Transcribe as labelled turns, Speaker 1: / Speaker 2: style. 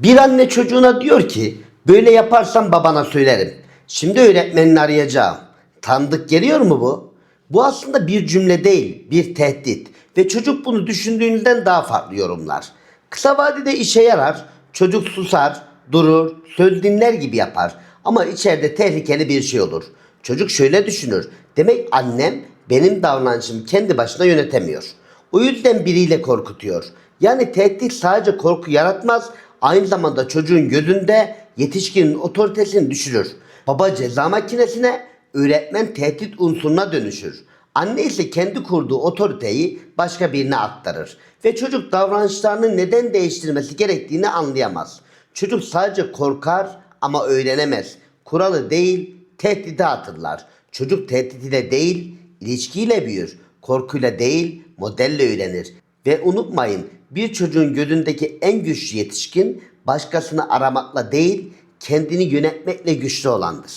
Speaker 1: Bir anne çocuğuna diyor ki böyle yaparsan babana söylerim. Şimdi öğretmenini arayacağım. Tanıdık geliyor mu bu? Bu aslında bir cümle değil, bir tehdit. Ve çocuk bunu düşündüğünden daha farklı yorumlar. Kısa vadede işe yarar, çocuk susar, durur, söz dinler gibi yapar. Ama içeride tehlikeli bir şey olur. Çocuk şöyle düşünür. Demek annem benim davranışımı kendi başına yönetemiyor. O yüzden biriyle korkutuyor. Yani tehdit sadece korku yaratmaz, aynı zamanda çocuğun gözünde yetişkinin otoritesini düşürür. Baba ceza makinesine, öğretmen tehdit unsuruna dönüşür. Anne ise kendi kurduğu otoriteyi başka birine aktarır. Ve çocuk davranışlarını neden değiştirmesi gerektiğini anlayamaz. Çocuk sadece korkar ama öğrenemez. Kuralı değil, tehdidi hatırlar. Çocuk tehdidiyle değil, ilişkiyle büyür. Korkuyla değil, modelle öğrenir. Ve unutmayın, bir çocuğun gözündeki en güçlü yetişkin başkasını aramakla değil, kendini yönetmekle güçlü olandır.